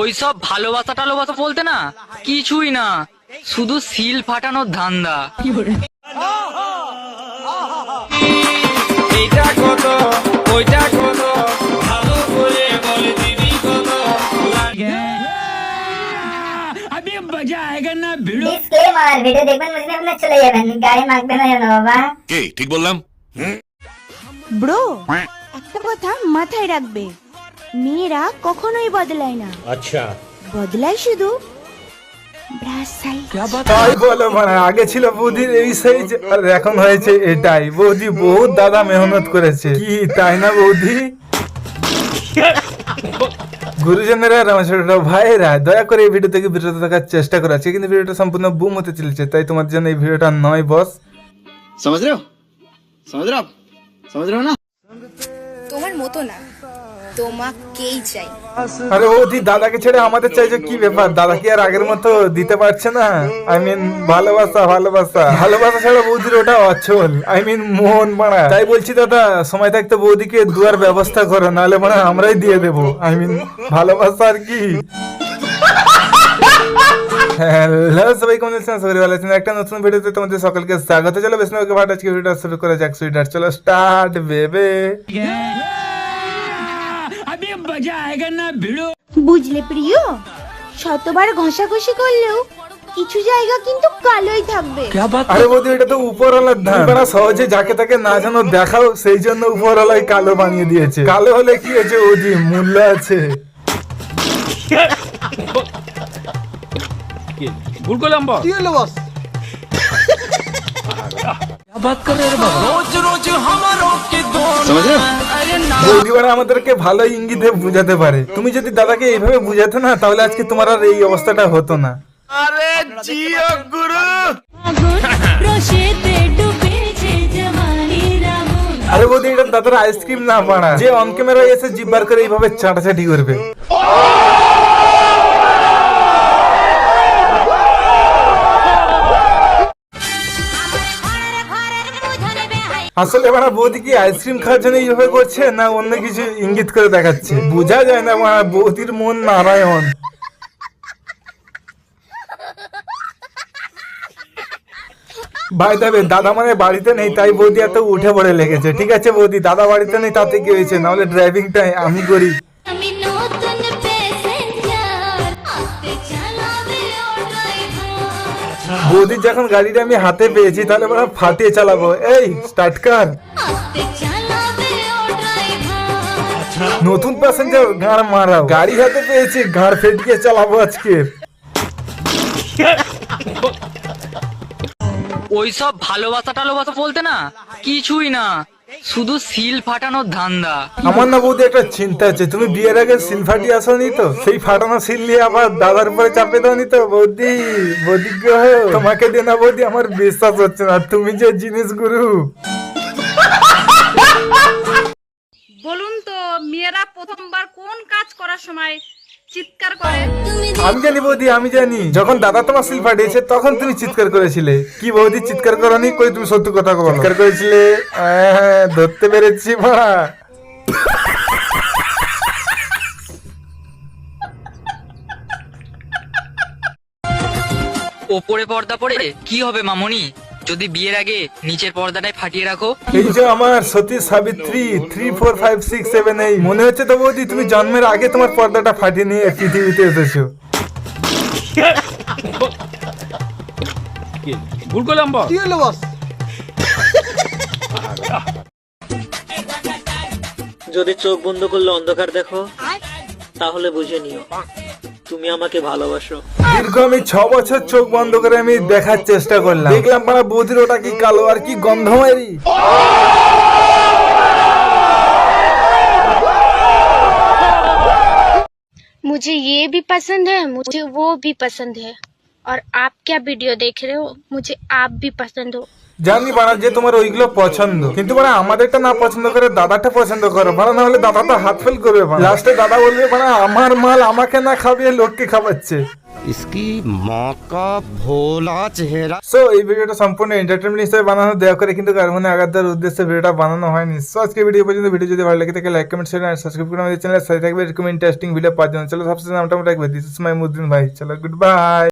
ওইসব ভালোবাসা টালোবাসা বলতে না কিছুই না। শুধু সিল ফাটানোর ধান্দা। এইটা কত ওইটা কত ভালো করে বলে দিবি কত। ডিসক্লেমার ভিডিও দেখবেন বুঝলে আপনার চলে যাবেন। গায়ে মাখবেন না বাবা? কে? ঠিক বললাম? ব্রো একটা কথা মাথায় রাখবে। মেয়েরা কখনোই বদলায় না। আচ্ছা। বদলায় শুধু মানে, আগে ছিল বৌদির এই সাইজ আর এখন হয়েছে এটাই। বৌদি বহুত দাদা মেহনত করেছে। কি তাই না বৌদি গুরুজনেরা রামেশ্বর ভাইরা দয়া করে এই ভিডিও থেকে বিরত থাকার চেষ্টা করা। কিন্তু ভিডিওটা সম্পূর্ণ বুম হতে চলেছে তাই তোমার জন্য এই ভিডিওটা নয় বস সমাজ সমাজ সমাজ না? তোমার মতো না। তোমাকেই চাই। আরে বৌদি দাদাকে ছেড়ে আমাদের চাইছে কি ব্যাপার? দাদা কি আর আগের মতো দিতে পারছে না? আই মিন ভালোবাসা ভালোবাসা। ভালোবাসা ছাড়া বৌদির ওটা অচল। আই মিন মন মারা। তাই বলছি দাদা, সময় থাকতে বৌদিকে দুয়ার ব্যবস্থা করো, নাহলে মানে আমরাই দিয়ে দেবো। আই মিন ভালোবাসা আর কি? হ্যালো, সবাই কেমন আছেন? সবাই ভালো আছেন। একটা নতুন ভিডিওতে তোমাদের সকলকে স্বাগত। চলো, বেশ নৌকে ভাট আজকে ভিডিওটা শুরু করা যাক সুইটার চলো স্টার্ট বেবে বুঝলে প্রিয় শতবার ঘষাঘষি করলেও কিছু জায়গা কিন্তু কালোই থাকবে আরে বৌদি এটা তো উপরওয়ালার ধান তোমরা সহজে যাকে তাকে না জানো দেখাও সেই জন্য উপরওয়ালাই কালো বানিয়ে দিয়েছে কালো হলে কি হয়েছে ওজি মূল্য আছে ভুল করলাম বস কি হলো বস रोज रोज हमारों के दोनों समझ रहे हो বৌদি আমাদেরকে ভালো ইঙ্গিতে বুঝাতে পারে। তুমি যদি দাদাকে এইভাবে বুঝাতে না তাহলে আজকে তোমার আর এই অবস্থাটা হতো না। আরে বৌদি এটা দাদার আইসক্রিম না পাড়া যে অন ক্যামেরা এসে জিব্বার করে এইভাবে চাটাচাটি করবে। আসলে মানে বৌদি কি আইসক্রিম খাওয়ার জন্য এইভাবে করছে, না অন্য কিছু ইঙ্গিত করে দেখাচ্ছে? বোঝা যায় না আমার বৌদির মন নারায়ণ। ভাই দেবে দাদা মানে বাড়িতে নেই, তাই বৌদি এত উঠে পড়ে লেগেছে। ঠিক আছে বৌদি, দাদা বাড়িতে নেই, তাতে কি হয়েছে? নাহলে ড্রাইভিংটাই আমি করি। বৌদির যখন গাড়িটা আমি হাতে পেয়েছি, তাহলে ওরা ফাটিয়ে চালাবো। এই স্টার্ট কর। নতুন প্যাসেঞ্জার ঘাড় মারাও। গাড়ি হাতে পেয়েছি গাড় ফেটকে চালাবো আজকে। ওইসব ভালোবাসা টালোবাসা বলতে না, কিছুই না। শুধু সিল ফাটানোর ধান্দা। আমার না বৌদি একটা চিন্তা আছে তুমি বিয়ের আগে সিল ফাটি আসনি তো? সেই ফাটানো সিল নিয়ে আবার দাদার উপরে চাপে দাওনি তো? বৌদি বৌদি গো তোমাকে দিয়ে না বৌদি আমার বিশ্বাস হচ্ছে না। তুমি যে জিনিস গুরু। বলুন তো মেয়েরা প্রথমবার কোন কাজ করার সময় চিৎকার করে। আমি জানি বৌদি আমি জানি। যখন দাদা তোমার সিল ফাটিয়েছে তখন তুমি চিৎকার করেছিলে। কি বৌদি চিৎকার করনি? কই তুমি সত্যি কথা বলো। চিৎকার করেছিলে? আহ, ধরতে পেরেছি ভাড়া ওপরে পর্দা পড়ে কি হবে মামনি? যদি বিয়ের আগে নিচের পর্দাটাই ফাটিয়ে রাখো। এই যে আমার সতী Savitri three four five six seven এই মনে হচ্ছে তো বৌদি তুমি জন্মের আগে তোমার পর্দাটা ফাটিয়ে নিয়ে পৃথিবীতে এসেছ। ভুল করলাম বস? কি হলো বস? যদি চোখ বন্ধ করলে অন্ধকার দেখো তাহলে বুঝে নিও। তুমি আমাকে ভালোবাসো দীর্ঘ আমি ছ বছর চোখ বন্ধ করে আমি দেখার চেষ্টা করলাম দেখলাম পাড়া বৌদির ওটা কি কালো আর কি গন্ধ মারি मुझे ये भी पसंद है मुझे वो भी पसंद है और आप क्या वीडियो देख रहे हो मुझे आप भी पसंद हो জানি বাড়া যে তোমার ওইগুলো পছন্দ কিন্তু বাড়া আমাদেরটা না পছন্দ করে দাদাটা পছন্দ করো বাড়া না হলে দাদা তো হাত ফেল করবে লাস্টে দাদা বলবে বাড়া আমার মাল আমাকে না খাবিয়ে লোককে খাওয়াচ্ছে इसकी माँ का भोला चेहरा সো এই ভিডিওটা সম্পূর্ণ এন্টারটেনমেন্ট হিসেবে বানানো দেওয়া করে কিন্তু কার মনে আঘাত দেওয়ার উদ্দেশ্যে ভিডিওটা বানানো হয়নি সো আজকে ভিডিও পর্যন্ত ভিডিও যদি ভালো লাগে থাকে লাইক কমেন্ট শেয়ার আর সাবস্ক্রাইব করে আমাদের চ্যানেলের সাথে থাকবে এরকম ইন্টারেস্টিং ভিডিও পাওয়ার জন্য চলো সবসময় নামটা রাখবে দিস ইস মাই মুদ্দিন ভাই চলো গুড বাই